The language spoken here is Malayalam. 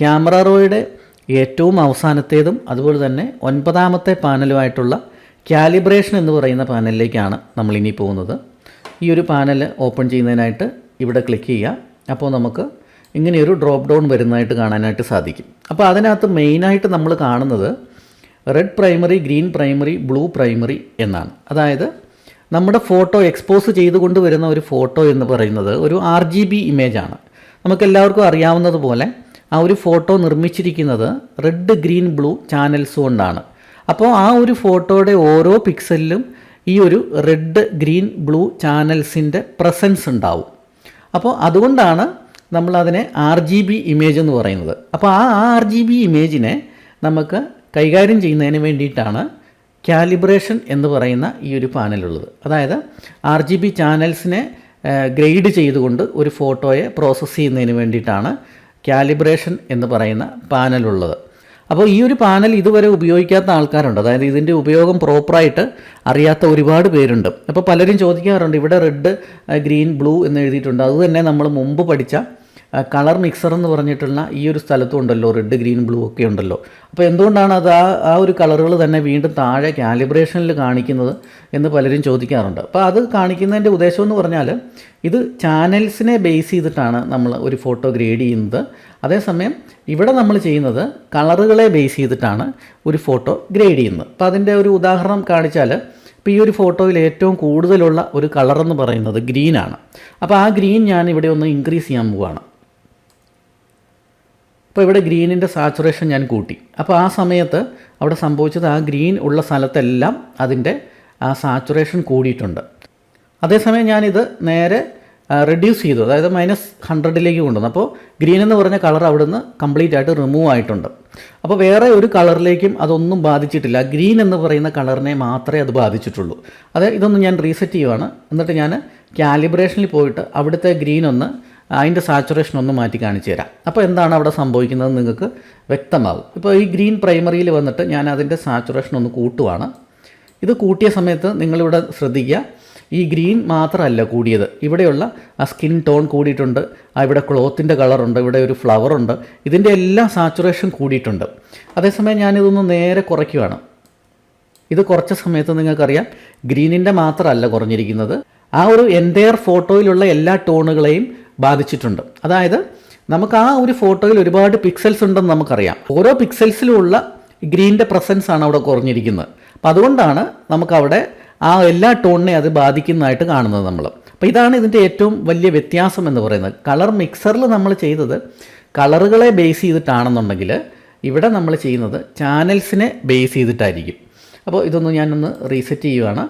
ക്യാമറ റോയുടെ ഏറ്റവും അവസാനത്തേതും അതുപോലെ തന്നെ ഒൻപതാമത്തെ പാനലുമായിട്ടുള്ള കാലിബ്രേഷൻ എന്ന് പറയുന്ന പാനലിലേക്കാണ് നമ്മൾ ഇനി പോകുന്നത്. ഈ ഒരു പാനൽ ഓപ്പൺ ചെയ്യുന്നതിനായിട്ട് ഇവിടെ ക്ലിക്ക് ചെയ്യുക. അപ്പോൾ നമുക്ക് ഇങ്ങനെയൊരു ഡ്രോപ്പ് ഡൗൺ വരുന്നതായിട്ട് കാണാനായിട്ട് സാധിക്കും. അപ്പോൾ അതിനകത്ത് മെയിനായിട്ട് നമ്മൾ കാണുന്നത് red primary green primary blue primary എന്നാണ്. അതായത് നമ്മുടെ ഫോട്ടോ എക്സ്പോസ് ചെയ്തുകൊണ്ട് വരുന്ന ഒരു ഫോട്ടോ എന്ന് പറയുന്നത് ഒരു ആർ ജി ബി ഇമേജാണ്. നമുക്കെല്ലാവർക്കും അറിയാവുന്നതുപോലെ ആ ഒരു ഫോട്ടോ നിർമ്മിച്ചിരിക്കുന്നത് റെഡ് ഗ്രീൻ ബ്ലൂ ചാനൽസ് കൊണ്ടാണ്. അപ്പോൾ ആ ഒരു ഫോട്ടോയുടെ ഓരോ പിക്സലിലും ഈ ഒരു റെഡ് ഗ്രീൻ ബ്ലൂ ചാനൽസിന്റെ പ്രസൻസ് ഉണ്ടാവും. അപ്പോൾ അതുകൊണ്ടാണ് നമ്മളതിനെ ആർ ജി ബി ഇമേജ് എന്ന് പറയുന്നത്. അപ്പോൾ ആ ആർ ജി ബി ഇമേജിനെ നമുക്ക് കൈകാര്യം ചെയ്യുന്നതിന് വേണ്ടിയിട്ടാണ് കാലിബ്രേഷൻ എന്ന് പറയുന്ന ഈ ഒരു പാനലുള്ളത് അതായത് ആർ ജി ബി ചാനൽസിനെ ഗ്രേഡ് ചെയ്തുകൊണ്ട് ഒരു ഫോട്ടോയെ പ്രോസസ്സ് ചെയ്യുന്നതിന് വേണ്ടിയിട്ടാണ് കാലിബ്രേഷൻ എന്ന് പറയുന്ന പാനലുള്ളത്. അപ്പോൾ ഈ ഒരു പാനൽ ഇതുവരെ ഉപയോഗിക്കാത്ത ആൾക്കാരുണ്ട്. അതായത് ഇതിന്റെ ഉപയോഗം പ്രോപ്പറായിട്ട് അറിയാത്ത ഒരുപാട് പേരുണ്ട്. അപ്പോൾ പലരും ചോദിക്കാറുണ്ട് ഇവിടെ റെഡ് ഗ്രീൻ ബ്ലൂ എന്ന് എഴുതിയിട്ടുണ്ട്. അതുതന്നെ നമ്മൾ മുമ്പ് പഠിച്ച കളർ മിക്സർ എന്ന് പറഞ്ഞിട്ടുള്ള ഈ ഒരു സ്ഥലത്തും ഉണ്ടല്ലോ റെഡ് ഗ്രീൻ ബ്ലൂ ഒക്കെ ഉണ്ടല്ലോ. അപ്പോൾ എന്തുകൊണ്ടാണ് അത് ആ ആ ഒരു കളറുകൾ തന്നെ വീണ്ടും താഴെ കാലിബ്രേഷനിൽ കാണിക്കുന്നത് എന്ന് പലരും ചോദിക്കാറുണ്ട്. അപ്പോൾ അത് കാണിക്കുന്നതിന്റെ ഉദ്ദേശം എന്ന് പറഞ്ഞാൽ ഇത് ചാനൽസിനെ ബേസ് ചെയ്തിട്ടാണ് നമ്മൾ ഒരു ഫോട്ടോ ഗ്രേഡ് ചെയ്യുന്നത്. അതേസമയം ഇവിടെ നമ്മൾ ചെയ്യുന്നത് കളറുകളെ ബേസ് ചെയ്തിട്ടാണ് ഒരു ഫോട്ടോ ഗ്രേഡ് ചെയ്യുന്നത്. അപ്പോൾ അതിന്റെ ഒരു ഉദാഹരണം കാണിച്ചാൽ ഇപ്പോൾ ഈ ഒരു ഫോട്ടോയിൽ ഏറ്റവും കൂടുതലുള്ള ഒരു കളർ എന്ന് പറയുന്നത് ഗ്രീനാണ്. അപ്പോൾ ആ ഗ്രീൻ ഞാൻ ഇവിടെ ഒന്ന് ഇൻക്രീസ് ചെയ്യാൻ പോവുകയാണ് അപ്പോൾ ഇവിടെ ഗ്രീനിന്റെ സാച്ചുറേഷൻ ഞാൻ കൂട്ടി. അപ്പോൾ ആ സമയത്ത് അവിടെ സംഭവിച്ചത് ആ ഗ്രീൻ ഉള്ള സ്ഥലത്തെല്ലാം അതിന്റെ ആ സാച്ചുറേഷൻ കൂടിയിട്ടുണ്ട്. അതേസമയം ഞാനിത് നേരെ റെഡ്യൂസ് ചെയ്തു. അതായത് മൈനസ് ഹൺഡ്രഡിലേക്ക് കൊണ്ടുവന്നു. അപ്പോൾ ഗ്രീൻ എന്ന് പറഞ്ഞ കളർ അവിടെ നിന്ന് കംപ്ലീറ്റ് ആയിട്ട് റിമൂവ് ആയിട്ടുണ്ട്. അപ്പോൾ വേറെ ഒരു കളറിലേക്കും അതൊന്നും ബാധിച്ചിട്ടില്ല. ഗ്രീൻ എന്ന് പറയുന്ന കളറിനെ മാത്രമേ അത് ബാധിച്ചിട്ടുള്ളൂ. അത് ഇതൊന്ന് ഞാൻ റീസെറ്റ് ചെയ്യുവാണ്. എന്നിട്ട് ഞാൻ കാലിബ്രേഷനിൽ പോയിട്ട് അവിടുത്തെ ഗ്രീൻ ഒന്ന് അതിന്റെ സാച്ചുറേഷൻ ഒന്ന് മാറ്റി കാണിച്ചു തരാം. അപ്പോൾ എന്താണ് അവിടെ സംഭവിക്കുന്നത് നിങ്ങൾക്ക് വ്യക്തമാകും ഇപ്പോൾ ഈ ഗ്രീൻ പ്രൈമറിയിൽ വന്നിട്ട് ഞാൻ അതിന്റെ സാച്ചുറേഷൻ ഒന്ന് കൂട്ടുവാണ്. ഇത് കൂട്ടിയ സമയത്ത് നിങ്ങളിവിടെ ശ്രദ്ധിക്കുക ഈ ഗ്രീൻ മാത്രമല്ല കൂടിയത്. ഇവിടെയുള്ള ആ സ്കിൻ ടോൺ കൂടിയിട്ടുണ്ട് ആ ഇവിടെ ക്ലോത്തിന്റെ കളറുണ്ട് ഇവിടെ ഒരു ഫ്ലവർ ഉണ്ട് ഇതിന്റെ എല്ലാം സാച്ചുറേഷൻ കൂടിയിട്ടുണ്ട്. അതേസമയം ഞാനിതൊന്ന് നേരെ കുറയ്ക്കുകയാണ് ഇത് കുറച്ച സമയത്ത് നിങ്ങൾക്കറിയാം ഗ്രീനിന്റെ മാത്രമല്ല കുറഞ്ഞിരിക്കുന്നത്. ആ ഒരു എന്റയർ ഫോട്ടോയിലുള്ള എല്ലാ ടോണുകളെയും ബാധിച്ചിട്ടുണ്ട്. അതായത് നമുക്ക് ആ ഒരു ഫോട്ടോയിൽ ഒരുപാട് പിക്സൽസ് ഉണ്ടെന്ന് നമുക്കറിയാം. ഓരോ പിക്സൽസിലുമുള്ള ഗ്രീന്റെ പ്രസൻസ് ആണ് അവിടെ കുറഞ്ഞിരിക്കുന്നത്. അപ്പം അതുകൊണ്ടാണ് നമുക്കവിടെ ആ എല്ലാ ടോണിനെ അത് ബാധിക്കുന്നതായിട്ട് കാണുന്നത് നമ്മൾ അപ്പോൾ ഇതാണ് ഇതിന്റെ ഏറ്റവും വലിയ വ്യത്യാസം എന്ന് പറയുന്നത്. കളർ മിക്സറിൽ നമ്മൾ ചെയ്തത് കളറുകളെ ബേസ് ചെയ്തിട്ടാണെന്നുണ്ടെങ്കിൽ ഇവിടെ നമ്മൾ ചെയ്യുന്നത് ചാനൽസിനെ ബേസ് ചെയ്തിട്ടായിരിക്കും. അപ്പോൾ ഇതൊന്ന് ഞാനൊന്ന് റീസെറ്റ് ചെയ്യുവാണ്.